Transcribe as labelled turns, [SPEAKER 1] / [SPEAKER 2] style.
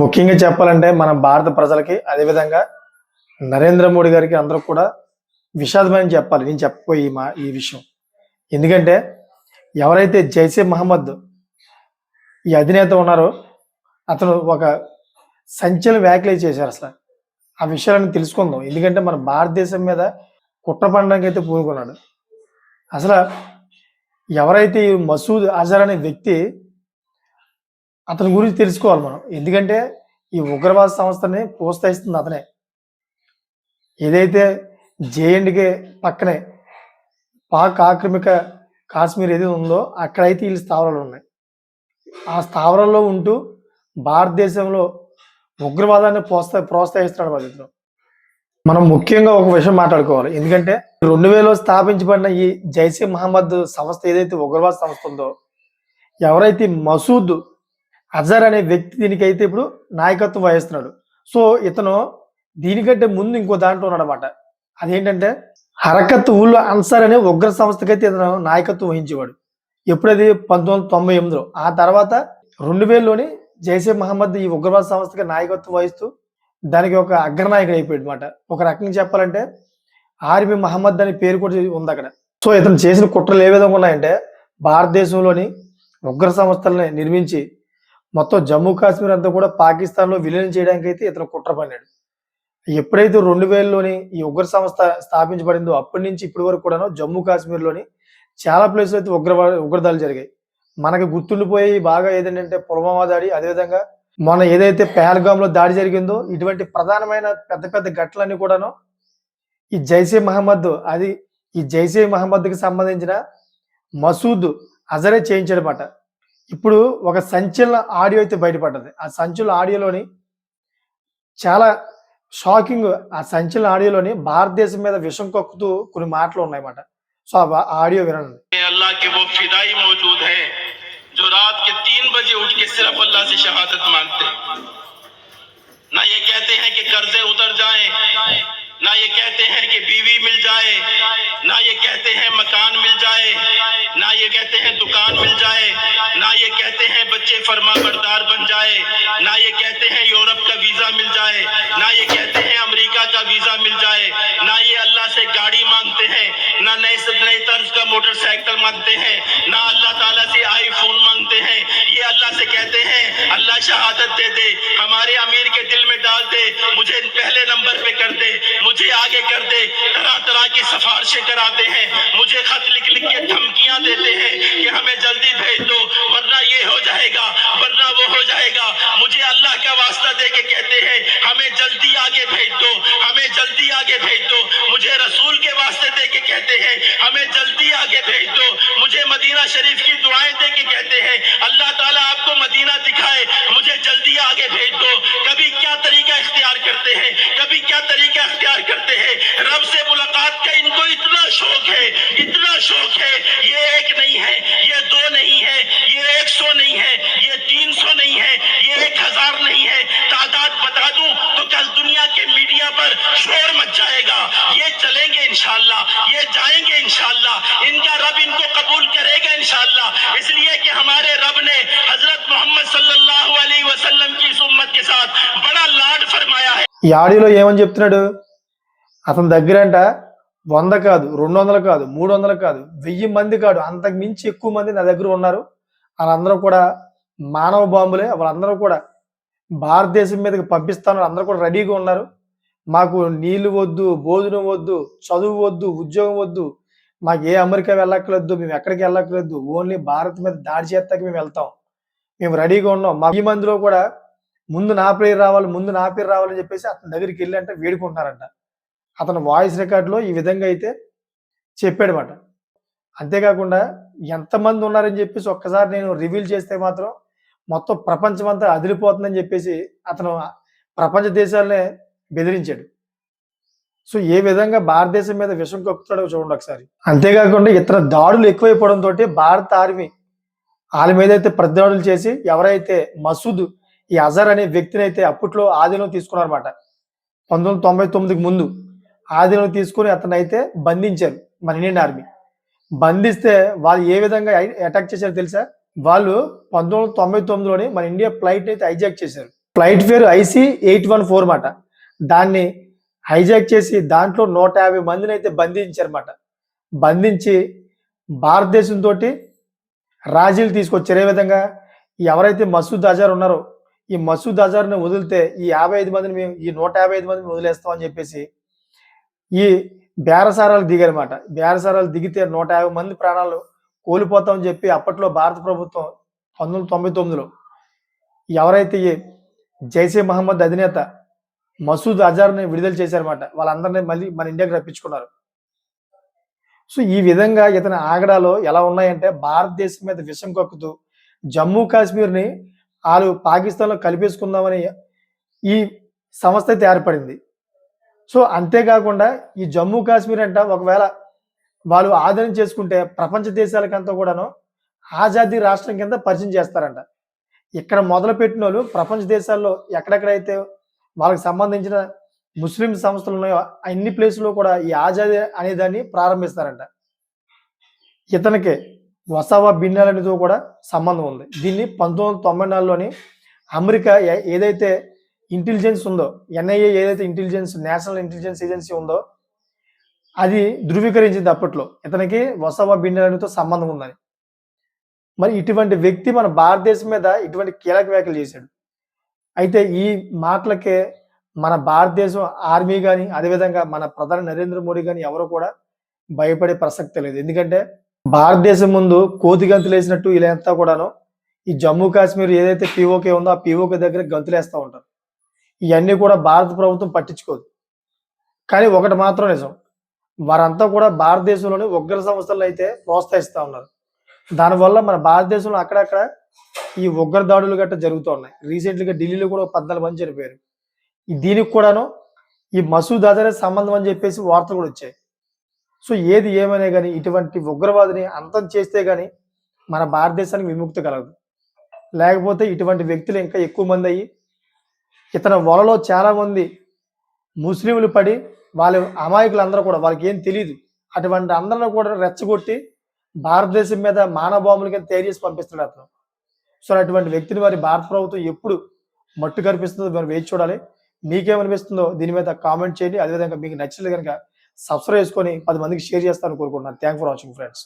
[SPEAKER 1] ముఖ్యంగా చెప్పాలంటే మన భారత ప్రజలకి అదేవిధంగా నరేంద్ర మోడీ గారికి అందరూ కూడా విషాదమైన చెప్పాలి. నేను చెప్పబోయే మా ఈ విషయం. ఎందుకంటే ఎవరైతే జైసే మహమ్మద్ ఈ అధినేత ఉన్నారో అతను ఒక సంచలన వ్యాఖ్యలు చేశారు అసలు. ఆ విషయాలను తెలుసుకుందాం. ఎందుకంటే మన భారతదేశం మీద కుట్ర పండడానికి అయితే పూనుకున్నాడు. అసలు ఎవరైతే ఈ మసూద్ అజర్ అనే వ్యక్తి అతని గురించి తెలుసుకోవాలి మనం. ఎందుకంటే ఈ ఉగ్రవాద సంస్థని ప్రోత్సహిస్తుంది అతనే. ఏదైతే జేఎండ్కే పక్కనే పాక్ ఆక్రమిక కాశ్మీర్ ఏది ఉందో అక్కడైతే వీళ్ళు స్థావరాలు ఉన్నాయి. ఆ స్థావరాల్లో ఉంటూ భారతదేశంలో ఉగ్రవాదాన్ని ప్రోత్స ప్రోత్సహిస్తున్నాడు బాధితులు మనం ముఖ్యంగా ఒక విషయం మాట్లాడుకోవాలి. ఎందుకంటే రెండు వేలలో స్థాపించబడిన ఈ జైసే మహమ్మద్ సంస్థ ఏదైతే ఉగ్రవాద సంస్థ ఉందో ఎవరైతే మసూద్ అజర్ అనే వ్యక్తి దీనికైతే ఇప్పుడు నాయకత్వం వహిస్తున్నాడు. సో ఇతను దీనికంటే ముందు ఇంకో దాంట్లో ఉన్నాడు అనమాట అదేంటంటే హరకత్ ఊళ్ళో అన్సార్ అనే ఉగ్ర సంస్థకైతే ఇతను నాయకత్వం వహించేవాడు. ఎప్పుడది? పంతొమ్మిది వందల తొంభై ఎనిమిదిలో. ఆ తర్వాత రెండు వేలలోని జైసే మహమ్మద్ ఈ ఉగ్రవాద సంస్థకి నాయకత్వం వహిస్తూ దానికి ఒక అగ్రనాయకుడు అయిపోయాడు అనమాట ఒక రకంగా చెప్పాలంటే ఆర్మీ మహమ్మద్ అనే పేరు కూడా ఉంది అక్కడ. సో ఇతను చేసిన కుట్రలు ఏ విధంగా ఉన్నాయంటే భారతదేశంలోని ఉగ్ర సంస్థలని నిర్మించి మొత్తం జమ్మూ కాశ్మీర్ అంతా కూడా పాకిస్తాన్లో విలీనం చేయడానికి అయితే ఇతను కుట్ర పన్నాడు. ఎప్పుడైతే రెండు వేలలోని ఈ ఉగ్ర సంస్థ స్థాపించబడిందో అప్పటి నుంచి ఇప్పటి వరకు కూడాను జమ్మూ కాశ్మీర్లోని చాలా ప్లేసులు అయితే ఉగ్ర ఉగ్రదాలు జరిగాయి. మనకి గుర్తుండిపోయి బాగా ఏదంటే పుల్వామా దాడి అదేవిధంగా మొన్న ఏదైతే పహల్గామ్లో దాడి జరిగిందో ఇటువంటి ప్రధానమైన పెద్ద పెద్ద ఘటనలన్నీ కూడాను ఈ జైసే మహమ్మద్ అది ఈ జైసే మహమ్మద్కి సంబంధించిన మసూద్ అజరే చేయించాడనమాట ఇప్పుడు ఒక సంచలన ఆడియో అయితే బయటపడ్డది ఆ సంచలన ఆడియోలోని చాలా షాకింగ్ ఆ సంచలన ఆడియోలోని భారతదేశం మీద విషం కక్కుతూ కొన్ని మాటలు ఉన్నాయన్నమాట సో ఆ ఆడియో వినండి
[SPEAKER 2] अल्लाह के वो फिदाई मौजूद हैं जो रात के तीन बजे उठ के सिर्फ अल्लाह से शहादत मांगते हैं ना ये कहते हैं कि कर्जे उतर जाएं ना ये कहते हैं कि बीवी मिल जाए ना ये कहते हैं मकान मिल जाए ना ये कहते हैं فرما بردار بن جائے۔ نہ یہ کہتے ہیں یورپ کا ویزا مل جائے، نہ یہ کہتے ہیں امریکہ کا ویزا مل جائے، نہ یہ اللہ سے گاڑی مانگتے ہیں، نہ نئے نئے طرز کا موٹر سائیکل مانگتے ہیں، نہ اللہ تعالیٰ سے آئی فون مانگتے ہیں۔ یہ اللہ سے کہتے ہیں، اللہ شہادت دے دے، ہمارے امیر کے دل میں ڈال دے، مجھے پہلے نمبر پہ کر دے، مجھے آگے کر دے، طرح طرح کی سفارشیں کراتے ہیں۔ مجھے خط لکھ لکھ کے دھمکیاں دیتے ہیں کہ ہمیں جلدی بھیج مدینہ شریف کی دعائیں دے کے کہتے ہیں، اللہ تعالیٰ آپ کو مدینہ دکھائے، مجھے جلدی آگے بھیج دو۔ کبھی کیا طریقہ اختیار کرتے ہیں؟ کبھی کیا طریقہ اختیار کرتے ہیں؟ رب سے ملاقات کا ان کو اتنا شوق ہے، اتنا شوق ہے۔ یہ ایک نہیں ہے، یہ دو نہیں ہے، یہ ایک سو نہیں ہے، یہ تین سو نہیں ہے، یہ ایک ہزار نہیں ہے۔ تعداد بتا دوں تو کل دنیا کے میڈیا پر شور مچ جائے گا۔ یہ چلیں گے انشاءاللہ، یہ جائیں گے
[SPEAKER 1] ఈ ఆడియోలో ఏమని చెప్తున్నాడు? అతని దగ్గర అంట వంద కాదు రెండు వందలు కాదు మూడు వందలు కాదు వెయ్యి మంది కాదు అంతకు మించి ఎక్కువ మంది నా దగ్గర ఉన్నారు. వాళ్ళందరూ కూడా మానవ బాంబులే వాళ్ళందరూ కూడా భారతదేశం మీదకి పంపిస్తాను అందరూ కూడా రెడీగా ఉన్నారు. మాకు నీళ్ళు వద్దు భోజనం వద్దు చదువు వద్దు ఉద్యోగం వద్దు మాకు ఏ అమెరికా వెళ్ళక్కర్లేదు మేము ఎక్కడికి వెళ్ళక్కర్లేదు ఓన్లీ భారత్ మీద దాడి చేస్తాక మేము వెళ్తాం. మేము రెడీగా ఉన్నాం. మా ఈ మందిలో కూడా ముందు నా పేరు రావాలి ముందు నా పేరు రావాలని చెప్పేసి అతని దగ్గరికి వెళ్ళి అంటే వేడుకుంటున్నారంట. అతను వాయిస్ రికార్డులో ఈ విధంగా అయితే చెప్పాడమాట. అంతేకాకుండా ఎంతమంది ఉన్నారని చెప్పేసి ఒక్కసారి నేను రివీల్ చేస్తే మాత్రం మొత్తం ప్రపంచం అంతా అదిరిపోతుందని చెప్పేసి అతను ప్రపంచ దేశాలనే బెదిరించాడు. సో ఏ విధంగా భారతదేశం మీద విషం కక్కుతాడో చూడండి ఒకసారి. అంతేకాకుండా ఇతర దాడులు ఎక్కువైపోవడంతో భారత ఆర్మీ వాళ్ళ మీద అయితే ప్రతిదాడులు చేసి ఎవరైతే మసూద్ ఈ అజర్ అనే వ్యక్తిని అయితే అప్పట్లో ఆధీనం తీసుకున్నారన్నమాట. పంతొమ్మిది వందల తొంభై తొమ్మిదికి ముందు ఆధీనం తీసుకుని అతను అయితే బంధించారు మన ఇండియన్ ఆర్మీ. బంధిస్తే వాళ్ళు ఏ విధంగా అటాక్ చేశారో తెలుసా? వాళ్ళు పంతొమ్మిది వందల తొంభై తొమ్మిదిలోనే మన ఇండియా ఫ్లైట్ అయితే హైజాక్ చేశారు. ఫ్లైట్ పేరు ఐసీ ఎయిట్ వన్ ఫోర్ మాట దాన్ని హైజాక్ చేసి దాంట్లో నూట యాభై మందిని అయితే బంధించారన్నమాట. బంధించి భారతదేశంతో రాజీలు తీసుకొచ్చారు. ఏ విధంగా? ఎవరైతే మసూద్ అజార్ ఉన్నారో ఈ మసూద్ అజార్ని వదిలితే ఈ యాభై ఐదు మందిని మేము ఈ నూట యాభై ఐదు మందిని వదిలేస్తాం అని చెప్పేసి ఈ బేరసారాలు దిగారన్నమాట. బేరసారాలు దిగితే నూట యాభై మంది ప్రాణాలు కోల్పోతామని చెప్పి అప్పట్లో భారత ప్రభుత్వం పంతొమ్మిది వందల తొంభై తొమ్మిదిలో ఎవరైతే ఈ జైసే మహమ్మద్ అధినేత మసూద్ అజార్ని విడుదల చేశారన్నమాట వాళ్ళందరినీ మళ్ళీ మన ఇండియాకి రప్పించుకున్నారు. సో ఈ విధంగా ఇతని ఆగడాలో ఎలా ఉన్నాయంటే భారతదేశం మీద విషం కక్కుతూ జమ్మూ కాశ్మీర్ని వాళ్ళు పాకిస్తాన్లో కలిపేసుకుందామని ఈ సంస్థ అయితే ఏర్పడింది. సో అంతేకాకుండా ఈ జమ్మూ కాశ్మీర్ అంట ఒకవేళ వాళ్ళు ఆదరణ చేసుకుంటే ప్రపంచ దేశాలకంతా కూడాను ఆజాదీ రాష్ట్రం కింద పరిచయం చేస్తారంట. ఇక్కడ మొదలుపెట్టిన వాళ్ళు ప్రపంచ దేశాల్లో ఎక్కడెక్కడైతే వాళ్ళకి సంబంధించిన ముస్లిం సంస్థలు ఉన్నాయో అన్ని ప్లేసుల్లో కూడా ఈ ఆజాదీ అనే దాన్ని ప్రారంభిస్తారంట. ఇతనికి వసావా బిన్నాలనితో కూడా సంబంధం ఉంది. దీన్ని పంతొమ్మిది వందల తొంభై నాలుగులోని అమెరికా ఏదైతే ఇంటెలిజెన్స్ ఉందో ఎన్ఐఏ ఏదైతే ఇంటెలిజెన్స్ నేషనల్ ఇంటెలిజెన్స్ ఏజెన్సీ ఉందో అది ధృవీకరించింది అప్పట్లో. ఇతనికి వసావా బిన్నాలనితో సంబంధం ఉందని. మరి ఇటువంటి వ్యక్తి మన భారతదేశం మీద ఇటువంటి కీలక వ్యాఖ్యలు చేశాడు. అయితే ఈ మాటలకే మన భారతదేశం ఆర్మీ కానీ అదేవిధంగా మన ప్రధాని నరేంద్ర మోడీ కానీ ఎవరు కూడా భయపడే ప్రసక్తి లేదు. ఎందుకంటే భారతదేశం ముందు కోతి గంతులు వేసినట్టు ఇలా అంతా కూడాను ఈ జమ్మూ కాశ్మీర్ ఏదైతే పీఓకే ఉందో ఆ పీఓకే దగ్గర గంతులు వేస్తూ ఉంటారు. ఇవన్నీ కూడా భారత ప్రభుత్వం పట్టించుకోదు. కానీ ఒకటి మాత్రం నిజం. వారంతా కూడా భారతదేశంలోని ఉగ్ర సంస్థలను అయితే ప్రోత్సహిస్తూ ఉన్నారు. దానివల్ల మన భారతదేశంలో అక్కడక్కడ ఈ ఉగ్ర దాడులు గట్రా జరుగుతూ ఉన్నాయి. రీసెంట్గా ఢిల్లీలో కూడా పద్నాలుగు మంది చనిపోయారు. దీనికి కూడాను ఈ మసూద్ అజరే సంబంధం అని చెప్పేసి వార్తలు కూడా వచ్చాయి. సో ఏది ఏమైనా కానీ ఇటువంటి ఉగ్రవాదిని అంతం చేస్తే కానీ మన భారతదేశానికి విముక్తి కలగదు. లేకపోతే ఇటువంటి వ్యక్తులు ఇంకా ఎక్కువ మంది అయ్యి ఇతని వలలో చాలామంది ముస్లింలు పడి వాళ్ళ అమాయకులు అందరూ కూడా వాళ్ళకి ఏం తెలియదు అటువంటి అందరిని కూడా రెచ్చగొట్టి భారతదేశం మీద మానవ బాంబుల తయారు చేసి పంపిస్తున్నాడు అతను. సో అటువంటి వ్యక్తిని వారి భారత ప్రభుత్వం ఎప్పుడు మట్టు కనిపిస్తుందో మనం వేచి చూడాలి. మీకేమనిపిస్తుందో దీని మీద కామెంట్ చేయండి. అదేవిధంగా మీకు నచ్చలేదు కనుక సబ్స్క్రైబ్ చేసుకొని పది మందికి షేర్ చేస్తాను కోరుకుంటున్నాను. Thank for watching friends